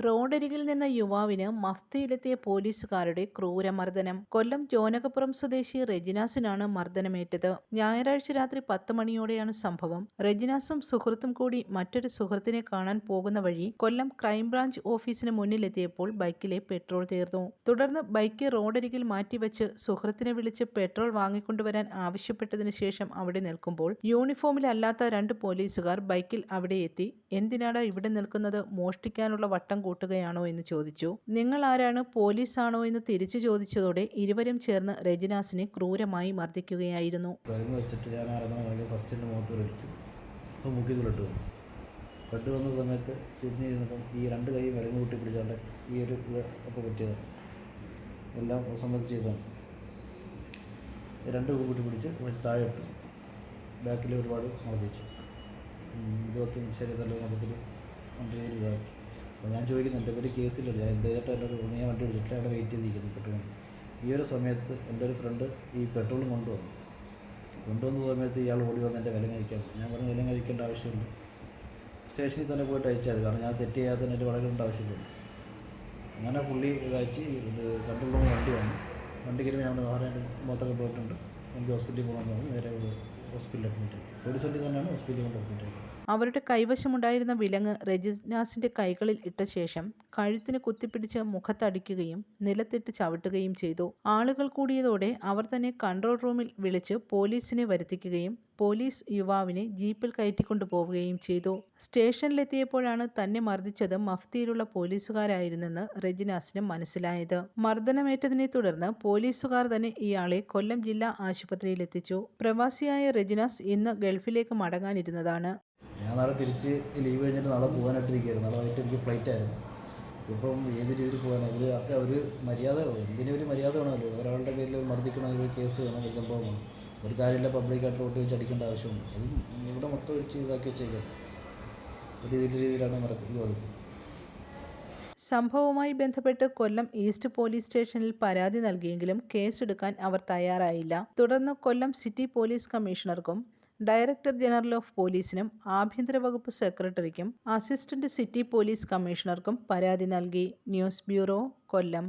റോഡരികിൽ നിന്ന യുവാവിന് മഫ്തിയിലെത്തിയ പോലീസുകാരുടെ ക്രൂരമർദ്ദനം. കൊല്ലം ജോനകപ്പുറം സ്വദേശി റെജിനാസിനാണ് മർദ്ദനമേറ്റത്. ഞായറാഴ്ച രാത്രി പത്ത് മണിയോടെയാണ് സംഭവം. റെജിനാസും സുഹൃത്തും കൂടി മറ്റൊരു സുഹൃത്തിനെ കാണാൻ പോകുന്ന വഴി കൊല്ലം ക്രൈംബ്രാഞ്ച് ഓഫീസിന് മുന്നിലെത്തിയപ്പോൾ ബൈക്കിലെ പെട്രോൾ തീർന്നു. തുടർന്ന് ബൈക്ക് റോഡരികിൽ മാറ്റിവെച്ച് സുഹൃത്തിനെ വിളിച്ച് പെട്രോൾ വാങ്ങിക്കൊണ്ടുവരാൻ ആവശ്യപ്പെട്ടതിനു ശേഷം അവിടെ നിൽക്കുമ്പോൾ യൂണിഫോമിലല്ലാത്ത രണ്ട് പോലീസുകാർ ബൈക്കിൽ അവിടെ എത്തി. എന്തിനാടാ ഇവിടെ നിൽക്കുന്നത്? മോഷ്ടിക്കാനുള്ള വട്ടം കൂട്ടുകയാണോ എന്ന് ചോദിച്ചു. നിങ്ങൾ ആരാണ്? പോലീസാണോ? എന്ന് തിരിച്ചു ചോദിച്ചതോടെ ഇരുവരും ചേർന്ന് റെജിനാസിനെ ക്രൂരമായി മർദ്ദിക്കുകയായിരുന്നു. വെച്ചിട്ട് ഞാൻ ഫസ്റ്റ് ബ്ലഡ് വന്നു. സമയത്ത് തിരിഞ്ഞ് ഈ രണ്ട് കൈ വിലങ്ങ് കൂട്ടി പിടിച്ചാണ്ട് ഈ ഒരു ഇത് ഒക്കെ പറ്റിയതാണ്. എല്ലാം സംബന്ധിച്ച് ചെയ്തതാണ്. രണ്ട് കൂട്ടി പിടിച്ച് താഴെ ഇട്ടു ബാക്കിൽ ഒരുപാട് മർദ്ദിച്ചു. ഇരുപത്തി ഇരുപത്തും ശരി തല മൊത്തത്തിൽ നല്ല ഇതാക്കി. അപ്പോൾ ഞാൻ ചോദിക്കുന്നു എന്റെ പേര് കേസില്ല ഞാൻ എന്തായിട്ട് എന്റെ ഒരു ഞാൻ വണ്ടി വിളിച്ചിട്ട് അവിടെ വെയിറ്റ് ചെയ്തിരിക്കുന്നു പെട്രോൾ. ഈ ഒരു സമയത്ത് എന്റെ ഒരു ഫ്രണ്ട് ഈ പെട്രോളും കൊണ്ടുവന്നു. കൊണ്ടുവന്ന സമയത്ത് ഇയാൾ ഓടി വന്ന് എന്റെ വില കഴിക്കാൻ ഞാൻ പറഞ്ഞു വില കഴിക്കേണ്ട ആവശ്യമില്ല. സ്റ്റേഷനിൽ തന്നെ പോയിട്ട് അയച്ചാൽ കാരണം ഞാൻ തെറ്റ് ചെയ്യാതെ തന്നെ എന്റെ വളരേണ്ട ആവശ്യമുണ്ട് അങ്ങനെ പുള്ളി ഇതയച്ച് ഇത് കൺട്രോൾ റൂം വണ്ടി വന്നു. വണ്ടി കയറി ഞാൻ വേറെ മൊത്തമൊക്കെ പോയിട്ടുണ്ട്. എനിക്ക് ഹോസ്പിറ്റലിൽ പോകണമെന്ന് പറഞ്ഞു. നേരെ ഹോസ്പിറ്റലിൽ അഡ്മിറ്റ് ആയി. പോലീസ് വണ്ടി തന്നെയാണ് ഹോസ്പിറ്റലിൽ കൊണ്ട് അഡ്മിറ്റ് അവരുടെ കൈവശമുണ്ടായിരുന്ന വിലങ്ങ് റെജിനാസിന്റെ കൈകളിൽ ഇട്ട ശേഷം കഴുത്തിന് കുത്തിപ്പിടിച്ച് മുഖത്തടിക്കുകയും നിലത്തിട്ട് ചവിട്ടുകയും ചെയ്തു. ആളുകൾ കൂടിയതോടെ അവർ തന്നെ കൺട്രോൾ റൂമിൽ വിളിച്ച് പോലീസിനെ വരുത്തിക്കുകയും പോലീസ് യുവാവിനെ ജീപ്പിൽ കയറ്റിക്കൊണ്ടു പോവുകയും ചെയ്തു. സ്റ്റേഷനിലെത്തിയപ്പോഴാണ് തന്നെ മർദ്ദിച്ചത് മഫ്തിയിലുള്ള പോലീസുകാരായിരുന്നെന്ന് റെജിനാസിന് മനസ്സിലായത്. മർദ്ദനമേറ്റതിനെ തുടർന്ന് പോലീസുകാർ തന്നെ ഇയാളെ കൊല്ലം ജില്ലാ ആശുപത്രിയിലെത്തിച്ചു. പ്രവാസിയായ റെജിനാസ് ഇന്ന് ഗൾഫിലേക്ക് മടങ്ങാനിരുന്നതാണ്. ഞാൻ നാളെ തിരിച്ച് ലീവ് കഴിഞ്ഞിട്ട് നാളെ പോകാനായിട്ടിരിക്കുകയായിരുന്നു. നാളെ വൈകിട്ട് എനിക്ക് ഫ്ലൈറ്റ് ആയിരുന്നു. ഇപ്പം ഏത് രീതിയിൽ പോകാനാണ് അത്ര ഒരു മര്യാദ എന്തിനും ഒരു മര്യാദ വേണമല്ലോ? ഒരാളുടെ പേരിൽ ഒരു മർദ്ദിക്കണ ഒരു കേസ് വേണം ഒരു സംഭവം വേണം. ഒരു കാര്യമില്ല പബ്ലിക്കായിട്ട് റോട്ട് വെച്ച് അടിക്കേണ്ട ആവശ്യമുണ്ട്. അത് ഇവിടെ മൊത്തം ഒഴിച്ച് ഇതാക്കി വെച്ചേക്കാം ഒരു ഇതിന്റെ രീതിയിലാണ് മറക്കുന്നത് സംഭവവുമായി ബന്ധപ്പെട്ട് കൊല്ലം ഈസ്റ്റ് പോലീസ് സ്റ്റേഷനിൽ പരാതി നൽകിയെങ്കിലും കേസെടുക്കാൻ അവർ തയ്യാറായില്ല. തുടർന്ന് കൊല്ലം സിറ്റി പോലീസ് കമ്മീഷണർക്കും ഡയറക്ടർ ജനറൽ ഓഫ് പോലീസിനും ആഭ്യന്തര വകുപ്പ് സെക്രട്ടറിക്കും അസിസ്റ്റന്റ് സിറ്റി പോലീസ് കമ്മീഷണർക്കും പരാതി നൽകി. News bureau Kollam.